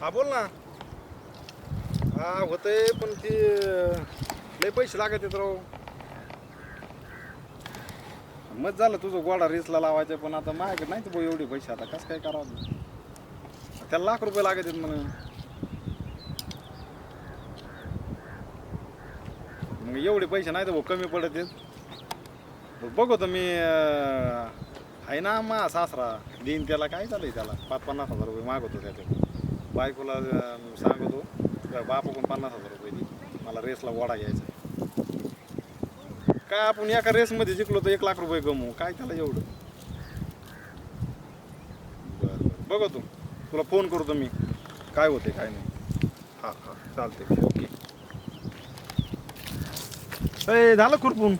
हा बोल ना. हा होतंय पण ते लय पैसे लागत आहेत राव. मग झालं तुझं गोडा रेसला लावायचं पण आता माझ्याकडे नाही तर भाऊ एवढे पैसे. आता कसं काय करावं? त्याला लाख रुपये लागत आहेत म्हणून मग एवढे पैसे नाही तर भाऊ कमी पडत आहेत. बघू तर मी अं, आहे ना मा सासरा. देईन त्याला काय चाललंय त्याला? पाच पन्नास हजार रुपये मागवतो त्याच्यात बायकोला अं, सांगतो तुझ्या बापाकडून पन्नास हजार रुपये दे. मला रेसला वडा घ्यायचा काय आपण एका रेसमध्ये जिंकलो तर एक लाख रुपये गमवू? काय त्याला एवढं? बरं बरं. तू. तुला फोन करतो मी. काय होते काय नाही. हां हां. चालते ओके. ए झालं खुरपून?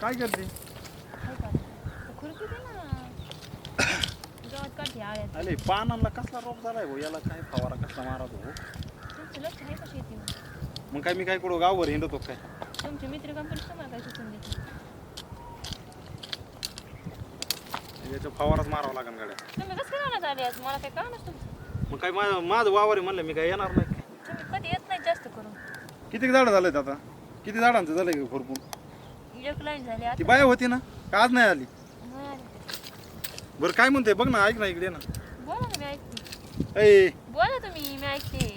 काय करते? अरे पानांना कसला रोग झालाय भाऊ? याला काय फवारा कसला मारा तो? मग काय मी काय कुठं गाववर हिंडतो काय? तुमचे मित्र कंपनी तुम्हाला काय सुचून देते याच्या फवाराच मारावा लागेल गाड्या. तुम्ही कसं करायला आले आज? मला काय कळणार तुमचं मग काय माझं माझं वावर आहे म्हणलं मी काय येणार नाही. तुम्ही कधी येत नाही जास्त करून. किती झाडं झालेत आता? किती झाडांचं झालंय का भरपूर? एक लाईन झाली ती आता बाया होती ना? का आज नाही आली. बरं काय म्हणते बघ ना ऐक ना इकडे ना. बोला ना मी ऐकते. ए बोला तुम्ही मी ऐकते.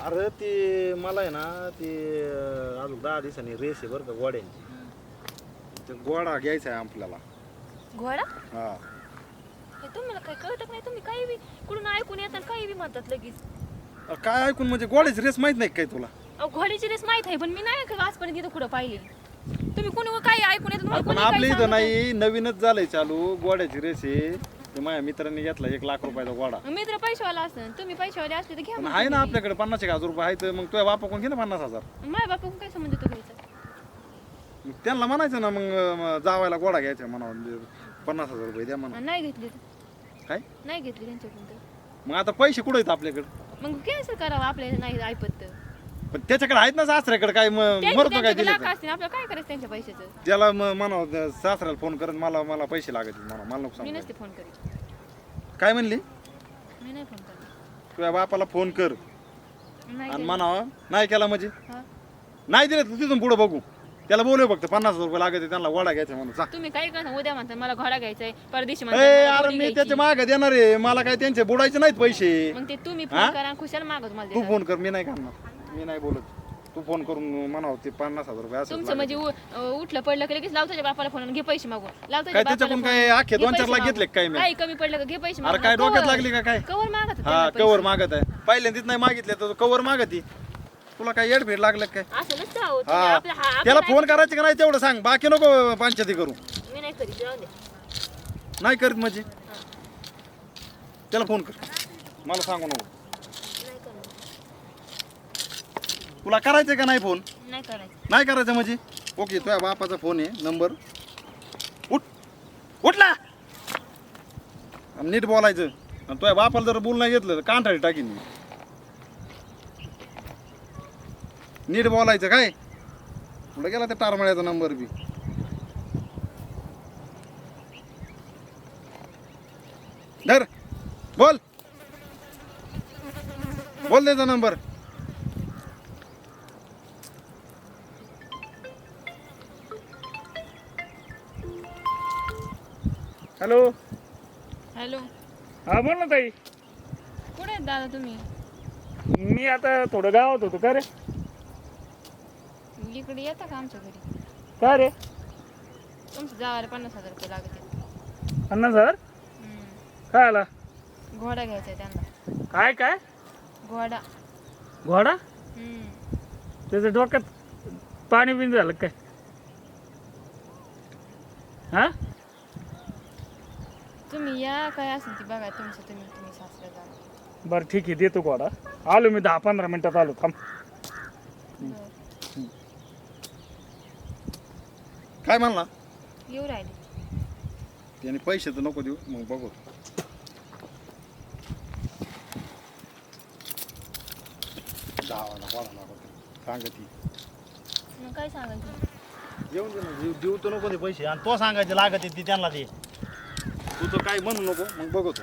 अरे ते मला आहे ना ते अं, अजून दहा दिवसांनी रेस आहे बरं का गोड्यांची ते गोडा घ्यायचा आहे आपल्याला. घोडा? हा. हे तुम्हाला काय कळत नाही तुम्ही काही बी कुठून ऐकून येतात काही बी म्हणतात लगेच. अरे काय ऐकून म्हणजे गोड्याची रेस माहीत नाही का काय तुला? अहो घोड्याची रेस माहीत आहे पण मी नाही का आजपर्यंत इथं कुठं पाहिली तुम्ही कोणी काही ऐकून मला अरे पण कोणी काही आपल्या इथं सांगत नाही नवीनच झालंय चालू. गोड्याची रेस आहे. ते माझ्या मित्रांनी घेतला एक लाख रुपयाचा गोडा. नाही. मित्र पैशावाला असं तुम्ही पैशावाले असले तर घ्या पण आहे ना. आपल्याकडे पन्नास एक हजार रुपये आहे तर मग तुझ्या बापा कोण घे ना पन्नास हजार. माझ्या बापा काय संबंध तो घ्यायचा मग त्यांना म्हणायचं ना मग अं, जावायला गोडा घ्यायचा म्हणावं. म्हणजे पन्नास हजार रुपये द्या म्हणा नाही घेतली तर. काय? नाही घेतली त्यांच्याकडून तर? मग आता पैसे कुठे आहेत आपल्याकडे? मग कॅन्सल करावं आपल्याला नाही ऐपत तर. पण त्याच्याकडे आहेत ना सासऱ्याकडे काय म- त्यांचे- मरतो काय त्यांच्याकडे दिले लाख असतील आपल्याला काय करायचं त्यांच्या पैशाचं? त्याला म- म्हणावं सासऱ्याला फोन करत मला मला पैसे लागत म्हणा मला नको मी सांगू नसते फोन करीत. काय म्हणली? मी नाही फोन करत. तुझ्या बापाला फोन कर. नाही आणि केलं. म्हणावं नाही केला म्हणजे? हा. नाही दिले तर तिथून पुढे बघू. त्याला बोलू फक्त पन्नास हजार रुपये लागत त्यांना वडा घ्यायचा म्हणून. सांग तुम्ही काय करता उद्या म्हणता मला घोडा घ्यायचा आहे परदेशी ए म्हणता मला अरे मी घ्यायची. त्याच्यामागे देणार आहे मला काय त्यांचे बुडायचे नाहीत पैसे. मग ते तुम्ही हा? फोन करा खुशाल मागत मला तू देणार. फोन कर मी नाही करणार. मी नाही बोलत. तू फोन करून म्हणावं ते पन्नास हजार रुपये असं तुमचं म्हणजे उ- उठलं पडलं की लगेच लावतो त्याच्या बापाला फोन आणि घे पैसे मागून. लावतो काय त्याच्याकडून काय आखे दोन चार लाख घेतले का काय मी? काही कमी पडलं का? घे पैसे अरे काय डोक्यात लागली का काय? कवर मागत हा कवर मागत आहे. पहिल्यांदाच नाही मागितले तर कवर मागती तुला काय येडफेड लागलं का काय? असं नसतं अहो. तुम्ही हा आपलं- हा, त्याला फोन करायचं का नाही तेवढं सांग. बाकी नको पंचायती करू. मी नाही करीत जाऊ दे. नाही करीत म्हणजे? त्याला फोन कर. मला सांगू नको नाही करणार तुला करायचं का नाही फोन? नाही करायचं. नाही करायचं म्हणजे? ओके तुझ्या बापाचा फोन आहे नंबर. उठ. उठला. नीट बोलायचं. आणि तुझ्या बापाला जर बोलणं घेतलं तर कांठाळी टाकीन मी. नीट बोलायचं काय? पुढे गेला त्या टारमळ्याचा नंबर बी. धर. बोल. बोल त्याचा नंबर. हॅलो. हॅलो. हा बोल ना ताई. कुठे आहेत दादा तुम्ही? मी आता थोडं गावात होतो. का रे? इकडे येता का आमच्या घरी? काय रे? तुमचं जावायला पन्नास हजार रुपये लागते पन्नास हजार? काय आला? घोडा घ्यायचा आहे त्यांना. काय काय? घोडा. घोडा? हम्म. त्याच्या डोक्यात पाणी बिन झालं काय? हा? तुम्ही या काय असेल ती बघा तुमचं तुम्ही तुम्ही सासऱ्या जा. बरं ठीक आहे देतो घोडा आलो मी दहा पंधरा मिनिटात आलो थांब. काय म्हणला? येऊ राहिले. त्याने पैसे तर नको देऊ मग बघू. दहा सांगती मग काय सांगायचं येऊन दे ना देऊ देऊ तर नको ते पैसे. आणि तो सांगायचे लागत ती त्यांना दे. तू तर काही म्हणू नको मग बघतो.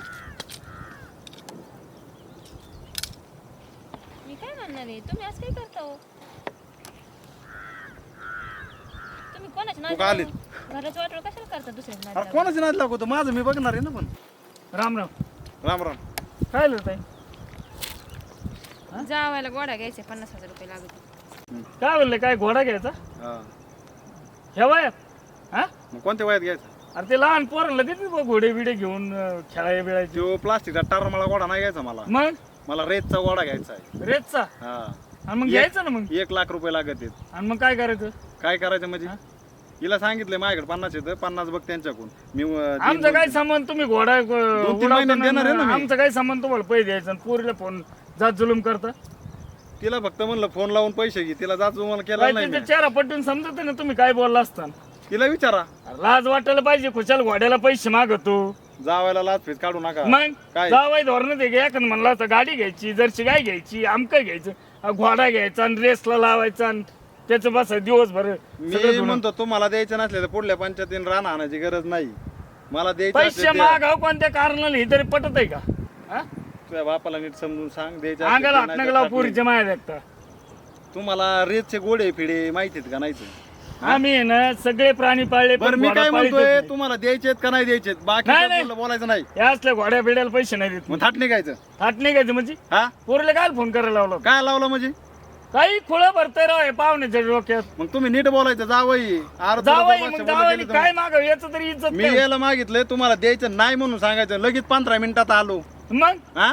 मी काय म्हणणार आहे? तुम्ही असं काय करता हो? तुम्ही कोणाच्या तू का आलीत? नादी घराचं वाटोळ कशाला करता अरे नादी कोणाची नाद लागतो माझं मी बघणार आहे ना पण. राम राम. राम राम. काय आलं ताई? जावायला गोडा घ्यायचे पन्नास हजार रुपये लागत काय बोलले काय घोडा घ्यायचा? हा. ह्या वयात? हा? मग कोणत्या वयात घ्यायचं? अरे ते लहान पोरांना देते बघ घोडे बिडे घेऊन खेळाय बिळायचे. जो प्लास्टिकचा टार मला गोडा नाही घ्यायचा मला. मग? मला रेतचा गोडा घ्यायचा आहे. रेतचा? हा. आणि मग घ्यायचं ना मग? एक लाख रुपये लागत आहेत. आणि मग काय करायचं? काय करायचं म्हणजे? हिला सांगितलंय माझ्याकडे पन्नास येतं पन्नास बघ त्यांच्याकडून. मी अं, देईन आमचं दोन काय. संबंध? तुम्ही घोडा अं, महिन्यात उडवताना देणार आहे ना मी. आमचं काय संबंध? तुम्हाला पैसे द्यायचं आणि पोरीला फोन जात जुलूम करता? तिला फक्त म्हणलं फोन लावून पैसे घे. तिला जात मला केला नाही मी. चेहरा पटून समजत ना तुम्ही काय बोलला असताना तिला विचारा लाज वाटायला पाहिजे खुशाल घोड्याला पैसे मागतो जावायला लाच फीत काढू नका मग काय? जावाय धोरण ते घ्या म्हणलं असं गाडी घ्यायची जर्सी गाय घ्यायची आमकं घ्यायचं घोडा घ्यायचा आणि रेसला लावायचा आणि त्याचं बस दिवसभर सगळं मी धुणं. म्हणतो तुम्हाला द्यायचं नसले तर पुढल्या पंचायतीन रान आणायची गरज नाही मला द्यायचं असले पैसे द्या. मागाव कोणत्या कारणाला हे तरी पटत आहे का हा? तुझ्या बापाला नीट समजून सांग द्यायचं असले अंगाला तर नाही तर लाव. पोरीच्या माया देखता तुम्हाला रेतचे गोडे फिडे माहितीत का नाही आम्ही आहे ना सगळे प्राणी पाळले बरं पण मी घोडा काय म्हणतोय? नाही. तुम्हाला द्यायचेत का नाही द्यायचेत बाकी नाही, बोलायचं नाही. या असल्या घोड्या बिड्याला पैसे नाही देत. मग थाट निघायचं. हात नाही घ्यायचं म्हणजे? हा? पोरीला काय फोन करायला लावला? होता? काय लावलं म्हणजे? काही खुळं भरतंय राव हे पाहुण्याच्या डोक्यात. मग तुम्ही नीट बोलायचं जावई. अर्ध जावई मग जावई काय मागाव याचं तरी इज्जत मी काय? याला मागितलंय तुम्हाला द्यायचं नाही म्हणून सांगायचं. लगेच पंधरा मिनिटात आलो. मग? हा?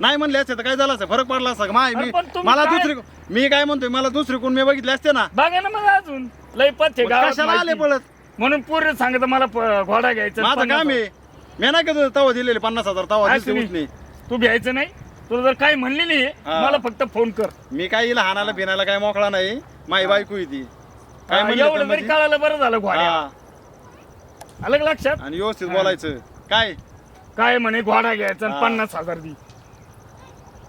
नाही म्हणले असते तर काय झालं असतं? फरक पडला असता का? माय अरे मी पण तुम्ही मला काय- दुसरी मी काय म्हणतोय? मला दुसरी कोण मी बघितले असते ना? बघा ना मग अजून. लय पथ्य मग गावात कशाला आले माहिती. पळत? म्हणून पूर्ण सांगत मला प- घोडा घ्यायचा माझं काम आहे. मी नाही का तवा दिलेले पन्नास हजार? तवा असं. उठणे तू घ्यायचं नाही. तुला जर काही म्हणली नाही हा. मला फक्त फोन कर. मी काही लहानाला फिरायला काय मोकळा नाही. माई बायको आहे ती. काय हा, म्हणलं एवढं तर तरी म्हणजे? कळालं बरं झालं घोड्या हा, आलं का लक्षात? आणि व्यवस्थित बोलायचं. काय? काय म्हणे? घोडा घ्यायचा आणि हा. पन्नास हजार दी.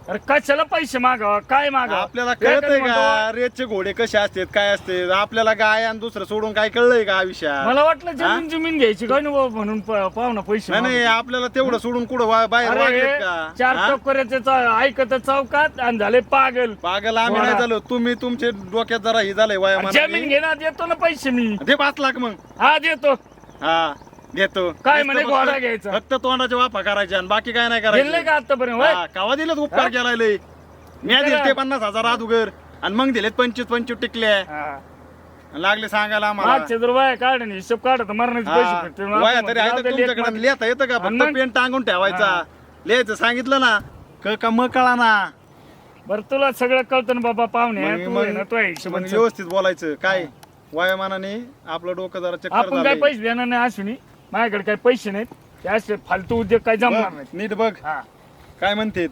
अरे कशाला पैसे मागावा काय मागावा आपल्याला म्हणतो, का? रेतचे घोडे कसे असतात काय असते आपल्याला गाय आणि दुसरं सोडून काय कळलंय का आयुष्यात? मला वाटलं जमीन जमीन घ्यायची नाही बाबा म्हणून प- पाहुणा पैसे नाही. आपल्याला तेवढं सोडून कुठं वा- बाहेर अरे वागलेत का? चार हा? टोकऱ्याचे चा- ऐकत चौकात आणि झाले पागल. पागल आम्ही नाही. झालो. तुम्ही तुमचे डोक्यात जरा हे झालंय जमीन वयामानाने. घेणार देतो ना पैसे मी. दे पाच लाख मग. हा देतो. हा. घेतो काय नुसतं म्हणे फक्त- घोडा घ्यायचा? फक्त तोंडाचे वाफा करायचे आणि बाकी काय नाही दिले करायचं का आतापर्यंत होय? हा, कावा दिलं उपकार केलाय लय मी दिलं? ते पन्नास हजार अगोदर आणि मग दिलेत पंचवीस पंचवीस टिकले हा. लागले सांगायला आम्हाला मागचे जर वाया काढ आणि हिशोब काढ तर मरणाचे पैसे भेटतील. वया आपण तरी आहे म्हणतो, तर जाऊ दे, लेक तुमच्याकडे मागे. लिहिता येतं का आणि फक्त मग? पेन टांगून ठेवायचा. लिहायचं सांगितलं ना क का म कळा ना बरं तुला सगळं कळतं ना बाबा पाहुणे मग- तू मग- आहे ना तू आहे मग हिशोबाने चल. व्यवस्थित बोलायचं काय वयामानाने आपलं डोकं जरा चक्कर आपण काय झालंय. पैसे देणार नाही अश्विनी माझ्याकडे काही पैसे नाहीत. ते असे फालतू उद्योग काय जमणार बघ, नाही नीट बघ. हा. काय म्हणतेत?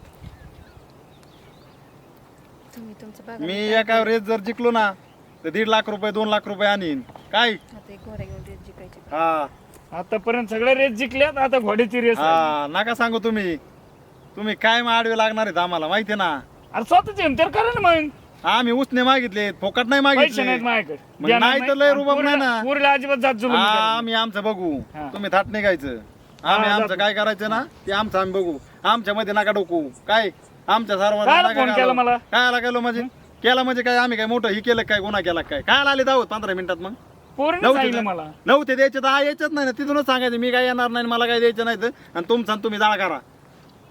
तुम्ही तुमचं बघा. मी एका रेस जर जिंकलो ना तर दीड लाख रुपये दोन लाख रुपये आणीन. काय? आता एक घोडा घेऊन रेस जिंकायची हा. आतापर्यंत सगळ्या रेस जिंकल्यात आता घोड्याची रेस. हा नका सांगू तुम्ही. तुम्ही काय मग आडवे लागणार आहेत आम्हाला माहिती ना? अरे स्वतःच तर करा ना मग. आम्ही उसने मागितले फोकट नाही पैसे मागितले नाहीत मग नाही तर लय रुबाब नाही ना. पोरीला अजिबात जात जुलूम हा, नाही करायचं. आम्ही आमचं बघू. हा. तुम्ही थाट निघायचं. आम्ही हा, आमचं जातो. काय करायचं ना ते आमचं आम्ही बघू. आमच्या मध्ये नका डोकू. काय? आमच्या सर्वांना कायला फोन केला. मला? कायला केलं म्हणजे? केला म्हणजे काय? आम्ही काय मोठं ही केलं काय? गुन्हा केला काय? काय आले दावत पंधरा मिनिटात मग. पोरीने नव्हते सांगितलं द्यायचे तर हा यायचंच नाही ना. तिथूनच सांगायचं मी काय येणार नाही मला काय द्यायचं नाही तर. आणि तुमचं आणि तुम्ही जाळा करा.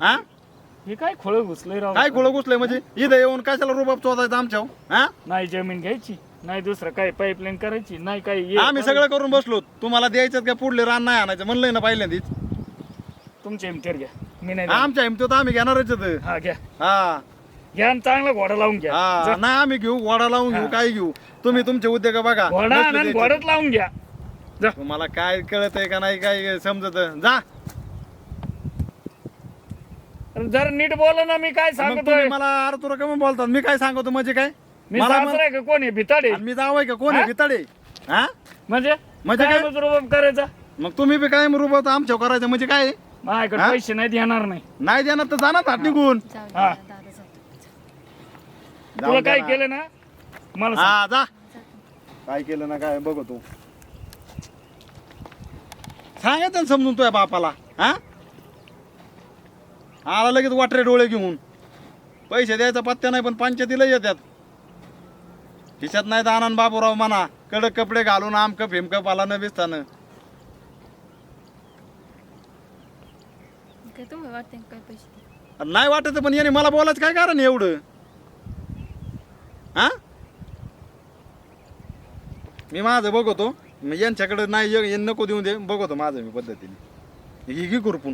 हा? हे काय खोळ घुसलंय राव? काय गोळ घुसलंय? म्हणजे इथं येऊन कशाला रुबाब चोदायचं आमच्या हा? नाही जमीन घ्यायची नाही दुसरं काय पाईपलाईन करायची नाही काय हे आम्ही सगळं करून बसलो. तुम्हाला द्यायचं का? पुढले रान नाही आणायचं. म्हणलंय ना पहिल्यांदीच. तुमच्या हिमतीवर घ्या. मी नाही देणार. आमच्या हिमतीत आम्ही घेणारच आहेत. हा घ्या. हा. घ्या आणि चांगला घोडा लावून घ्या. हा. जा. नाही आम्ही घेऊ. घोडा लावून घेऊ काय घेऊ. तुम्ही तुमचे उद्योग बघा. घोडा लक्ष आणि द्यायचं. घोड्यात लावून घ्या. जा. तुम्हाला काय कळत आहे का नाही काय समजत जा. जरा नीट बोला ना मी काय मग तुम्ही सांगतोय मला अरे तुला कमी बोलतात. मी काय सांगतो म्हणजे काय? मी मला सासरा आहे का? कोण आहे? भिताडे? मी जावय का? कोण आहे? हा? भिताडे? हा? म्हणजे? म्हणजे काय काय? रुबाब करायचा? मग तुम्ही बी काय रुबवता आमच्या करायचं म्हणजे काय? माझ्याकडे हा? पैसे नाही देणार नाही. नाही देणार तर जाणार हात निघून. जाऊ दे, हा. दादा जाऊ दे. तुला जाऊन काय. केलं ना? मला सांग. हा जा काय केलं ना काय बघ तू सांगायचं ना समजून तुझ्या बापाला हा? आला लगेच वाटरे डोळे घेऊन. पैसे द्यायचा पत्त्या नाही पण पंचायतीला येतात खिशात नाही दाना बाबूराव म्हणा कडक कपडे घालून आमकं फेमकं पाला न बिसतानं काय तुम्ही वाटते काय पैसे दे? अरे नाही वाटत पण याने मला बोलायचं काय कारण एवढं? हा? मी माझं बघतो मी यांच्याकडे नाही नको देऊन दे बघतो माझं मी पद्धतीने. ही घे खुरपून